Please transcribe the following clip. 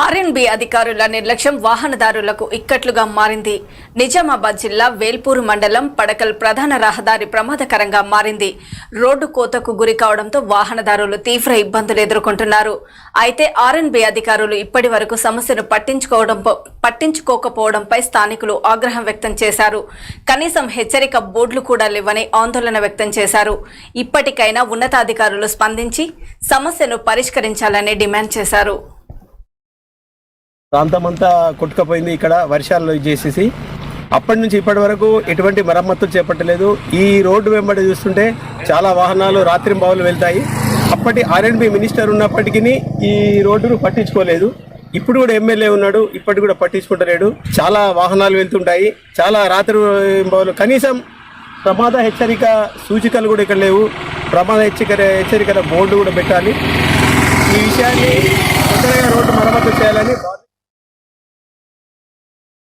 R&B అధికారుల నిర్లక్ష్యం వాహనదారులకు ఇక్కట్లుగా మారింది. నిజామాబాద్ జిల్లా వేల్పూరు మండలం పడకల్ ప్రధాన రహదారి ప్రమాదకరంగా మారింది. రోడ్డు కోతకు గురి కావడంతో వాహనదారులు తీవ్ర ఇబ్బందులు ఎదుర్కొంటున్నారు. అయితే ఆర్ఎన్బి అధికారులు ఇప్పటి వరకు సమస్యను పట్టించుకోవడం పట్టించుకోకపోవడంపై స్థానికులు ఆగ్రహం వ్యక్తం చేశారు. కనీసం హెచ్చరిక బోర్డులు కూడా లేవని ఆందోళన వ్యక్తం చేశారు. ఇప్పటికైనా ఉన్నతాధికారులు స్పందించి సమస్యను పరిష్కరించాలని డిమాండ్ చేశారు. ప్రాంతం అంతా కొట్టుకపోయింది ఇక్కడ వర్షాలు చేసేసి. అప్పటి నుంచి ఇప్పటి వరకు ఎటువంటి మరమ్మతులు చేపట్టలేదు. ఈ రోడ్డు వెంబడి చూస్తుంటే చాలా వాహనాలు రాత్రింబావులు వెళ్తాయి. అప్పటి ఆర్ఎండ్బి మినిస్టర్ ఉన్నప్పటికీ ఈ రోడ్డును పట్టించుకోలేదు. ఇప్పుడు కూడా ఎమ్మెల్యే ఉన్నాడు ఇప్పటి కూడా పట్టించుకుంటలేడు. చాలా వాహనాలు వెళ్తుంటాయి చాలా రాత్రి బావులు కనీసం ప్రమాద హెచ్చరిక సూచికలు కూడా ఇక్కడ లేవు. ప్రమాద హెచ్చరిక హెచ్చరికల బోర్డు కూడా పెట్టాలి. ఈ విషయాన్ని